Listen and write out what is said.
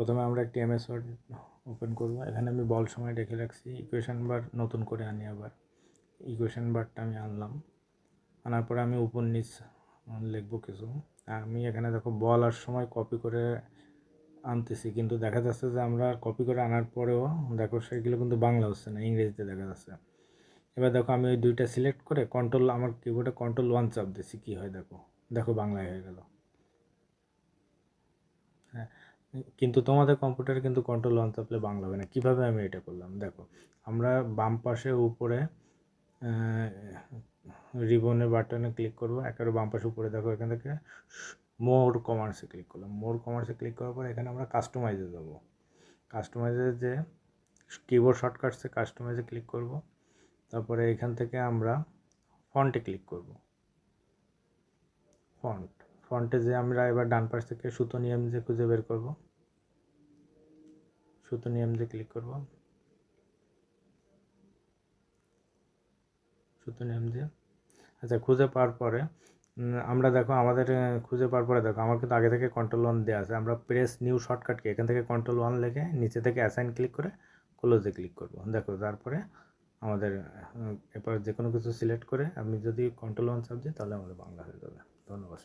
প্রথমে আমরা একটি এমএস ওয়ার্ড ওপেন করব। এখানে আমি বল সময় রেখে রাখছি। ইকুয়েশন বার নতুন করে আনি আবার। ইকুয়েশন বারটা আমি আনলাম। আনার পরে আমি উপর নিচ লিখব কিছু। আমি এখানে দেখো বল আর সময় কপি করে আনতেছি। কিন্তু দেখা যাচ্ছে যে আমরা কপি করে আনার পরেও দেখো সেগুলো কিন্তু বাংলা হচ্ছে না, ইংরেজিতে দেখা যাচ্ছে। এবার দেখো আমি ওই দুইটা সিলেক্ট করে কন্ট্রোল আমার কিবোর্ডে কন্ট্রোল ওয়ান চাপ দিচ্ছি কী হয় দেখো? দেখো বাংলায় হয়ে গেল। হ্যাঁ কিন্তু তোমাদের কম্পিউটারে কিন্তু কন্ট্রোল ওয়ান চাপলে বাংলা হবে না। কীভাবে আমি এটা করলাম? দেখো, আমরা বাম পাশে উপরে রিবনের বাটনে ক্লিক করব। একেবারে বাম পাশে উপরে দেখো, এখান থেকে মোর কমার্সে ক্লিক করলাম। মোর কমার্সে ক্লিক করার পর এখানে আমরা কাস্টমাইজে যাব। কাস্টমাইজে যে কিবোর্ড শর্টকাটসে কাস্টমাইজে ক্লিক করব। তারপরে এখান থেকে আমরা ফন্টে ক্লিক করব। ফন্ট ফন্টে যে আমরা এবার ডান পাশ থেকে সুতো নিয়ম যে খুঁজে বের করব। সুতো নিয়ম যে ক্লিক করব। সুতো নিয়ম দিয়ে আচ্ছা খুঁজে পাওয়ার পরে আমরা দেখো আমাদের খুঁজে পাওয়ার পরে দেখো, আমার কিন্তু আগে থেকে কন্ট্রোল ওয়ান দেওয়া আছে। আমরা প্রেস নিউ শর্টকাটকে এখান থেকে কন্ট্রোল ওয়ান লেগে নিচে থেকে অ্যাসাইন ক্লিক করে ক্লোজে ক্লিক করব। দেখো, তারপরে আমাদের এরপর যে কোনো কিছু সিলেক্ট করে আমি যদি কন্ট্রোল ওয়ান চাপ দিই, তাহলে আমাদের বাংলা হয়ে যাবে। ধন্যবাদ।